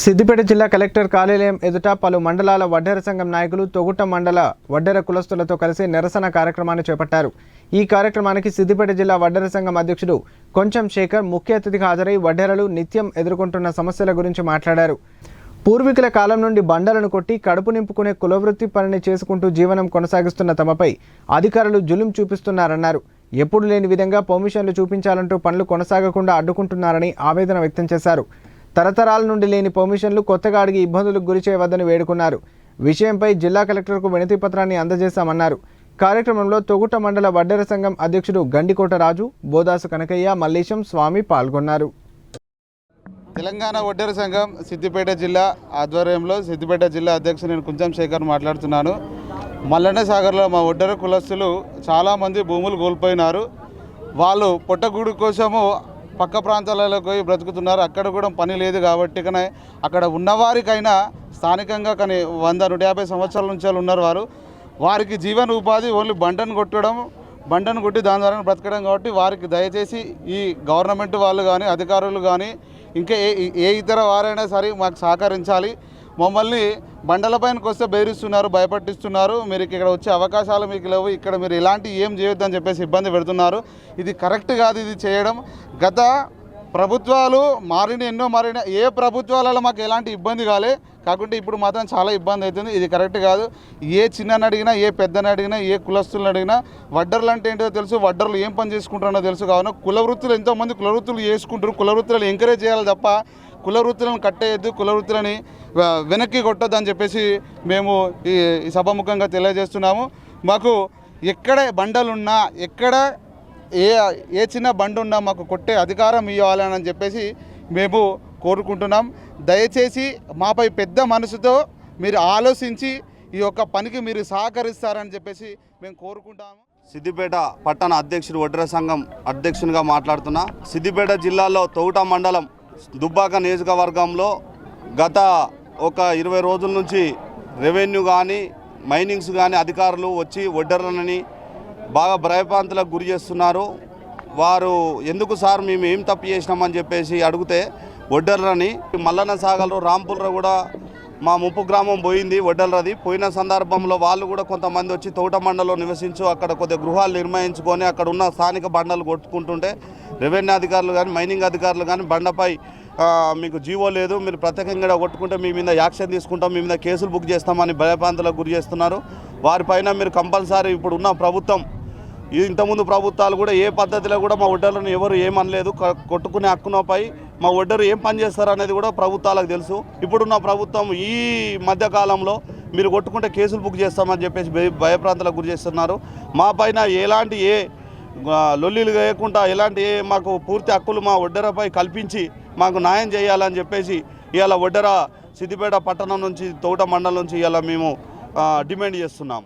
సిద్దిపేట జిల్లా కలెక్టర్ కార్యాలయం ఎదుట పలు మండలాల వడ్డెర సంఘం నాయకులు తొగుట మండల వడ్డెర కులస్తులతో కలిసి నిరసన కార్యక్రమాన్ని చేపట్టారు. ఈ కార్యక్రమానికి సిద్దిపేట జిల్లా వడ్డెర సంఘం అధ్యక్షుడు కొంచెం శేఖర్ ముఖ్య అతిథిగా హాజరై వడ్డెరలు నిత్యం ఎదుర్కొంటున్న సమస్యల గురించి మాట్లాడారు. పూర్వీకుల కాలం నుండి బండలను కొట్టి కడుపు నింపుకునే కులవృత్తి పనిని చేసుకుంటూ జీవనం కొనసాగిస్తున్న తమపై అధికారులు జులుం చూపిస్తున్నారన్నారు. ఎప్పుడు లేని విధంగా పర్మిషన్లు చూపించాలంటూ పనులు కొనసాగకుండా అడ్డుకుంటున్నారని ఆవేదన వ్యక్తం చేశారు. తరతరాల నుండి లేని పర్మిషన్లు కొత్తగా అడిగి ఇబ్బందులకు గురి చేయవద్దని వేడుకున్నారు. విషయంపై జిల్లా కలెక్టర్కు వినతి పత్రాన్ని అందజేశామన్నారు. కార్యక్రమంలో తొగుట మండల వడ్డెర సంఘం అధ్యక్షుడు గండికోట రాజు బోదాసు కనకయ్య మల్లేశం స్వామి పాల్గొన్నారు. తెలంగాణ వడ్డెర సంఘం సిద్దిపేట జిల్లా ఆధ్వర్యంలో సిద్దిపేట జిల్లా అధ్యక్షుడు నేను కుంచం శేఖర్ మాట్లాడుతున్నాను. మల్లన్న సాగర్లో మా వడ్డెర కులస్తులు చాలామంది భూములు కోల్పోయినారు. వాళ్ళు పొట్టగూడు కోసము పక్క ప్రాంతాలకు పోయి బ్రతుకుతున్నారు. అక్కడ కూడా పని లేదు కాబట్టి కానీ అక్కడ ఉన్నవారికైనా స్థానికంగా కానీ వంద నూట యాభై సంవత్సరాల నుంచి వాళ్ళు ఉన్నారు వారు. వారికి జీవన ఉపాధి ఓన్లీ బండను కొట్టడం బండను కొట్టి దాని ద్వారా బ్రతకడం కాబట్టి వారికి దయచేసి ఈ గవర్నమెంట్ వాళ్ళు కానీ అధికారులు కానీ ఇంకా ఏ ఏ ఇతర వారైనా సరే మాకు సహకరించాలి. మమ్మల్ని బండలపైనకి వస్తే బెదిరిస్తున్నారు భయపట్టిస్తున్నారు. మీరు ఇక్కడ వచ్చే అవకాశాలు మీకు లేవు. ఇక్కడ మీరు ఇలాంటి ఏం చేయొద్దని చెప్పేసి ఇబ్బంది పెడుతున్నారు. ఇది కరెక్ట్ కాదు ఇది చేయడం. గత ప్రభుత్వాలు మారిన ఎన్నో మారిన ఏ ప్రభుత్వాలలో మాకు ఎలాంటి ఇబ్బంది కాలే. కాకుంటే ఇప్పుడు మాత్రం చాలా ఇబ్బంది అవుతుంది. ఇది కరెక్ట్ కాదు. ఏ చిన్నని అడిగినా ఏ పెద్దని అడిగినా ఏ కులస్తులను అడిగినా వడ్డర్లు అంటే ఏంటో తెలుసు. వడ్డర్లు ఏం పని చేసుకుంటారో తెలుసు. కావున కుల వృత్తులు ఎంతోమంది కుల వృత్తులు చేసుకుంటారు కుల వృత్తులను ఎంకరేజ్ చేయాలి తప్ప కుల వృత్తులను కట్టేయద్దు. కుల వృత్తులని వెనక్కి వెనక్కి కొట్టొద్దని చెప్పేసి మేము ఈ ఈ సభాముఖంగా తెలియజేస్తున్నాము. మాకు ఎక్కడ బండలున్నా ఎక్కడ ఏ ఏ చిన్న బండి ఉన్నా మాకు కొట్టే అధికారం ఇవ్వాలని చెప్పేసి మేము కోరుకుంటున్నాం. దయచేసి మాపై పెద్ద మనసుతో మీరు ఆలోచించి ఈ యొక్క పనికి మీరు సహకరిస్తారని చెప్పేసి మేము కోరుకుంటాము. సిద్దిపేట పట్టణ అధ్యక్షుడు వడ్ర సంఘం అధ్యక్షునిగా మాట్లాడుతున్నా. సిద్దిపేట జిల్లాలో తౌట మండలం దుబ్బాక నియోజకవర్గంలో గత ఒక ఇరవై రోజుల నుంచి రెవెన్యూ కానీ మైనింగ్స్ కానీ అధికారులు వచ్చి వడ్డర్లని బాగా భయభ్రాంతులకు గురి చేస్తున్నారు. వారు ఎందుకు సార్ మేము ఏం తప్పు చేసినామని చెప్పేసి అడిగితే వడ్డర్లని మల్లన్న సాగర్లో రాంపుల్ర కూడా మా ముప్పు గ్రామం పోయింది వడ్డలరది పోయిన సందర్భంలో వాళ్ళు కూడా కొంతమంది వచ్చి తోట మండలో నివసించు అక్కడ కొద్దిగా గృహాలు నిర్మించుకొని అక్కడ ఉన్న స్థానిక బండలు కొట్టుకుంటుంటే రెవెన్యూ అధికారులు కానీ మైనింగ్ అధికారులు కానీ బండపై మీకు జీవో లేదు మీరు ప్రత్యేకంగా కొట్టుకుంటే మీ మీద యాక్షన్ తీసుకుంటాం మీ మీద కేసులు బుక్ చేస్తామని భయభ్రాంతులకు గురి చేస్తున్నారు. వారిపైన మీరు కంపల్సరీ ఇప్పుడు ఉన్న ప్రభుత్వం ఇంతకుముందు ప్రభుత్వాలు కూడా ఏ పద్ధతిలో కూడా మా ఒడ్డర్లను ఎవరు ఏమనలేదు. కొట్టుకునే హక్కునపై మా ఒడ్డరు ఏం పని చేస్తారు అనేది కూడా ప్రభుత్వాలకు తెలుసు. ఇప్పుడున్న ప్రభుత్వం ఈ మధ్యకాలంలో మీరు కొట్టుకుంటే కేసులు బుక్ చేస్తామని చెప్పేసి భయ- భయప్రాంతాలకు గురి చేస్తున్నారు. మా పైన ఎలాంటి ఏ లొల్లీలు వేయకుండా ఎలాంటి ఏ మాకు పూర్తి హక్కులు మా ఒడ్డరపై కల్పించి మాకు న్యాయం చేయాలని చెప్పేసి ఇవాళ ఒడ్డర సిద్దిపేట పట్టణం నుంచి తోట మండలం నుంచి ఇవాళ మేము డిమాండ్ చేస్తున్నాం.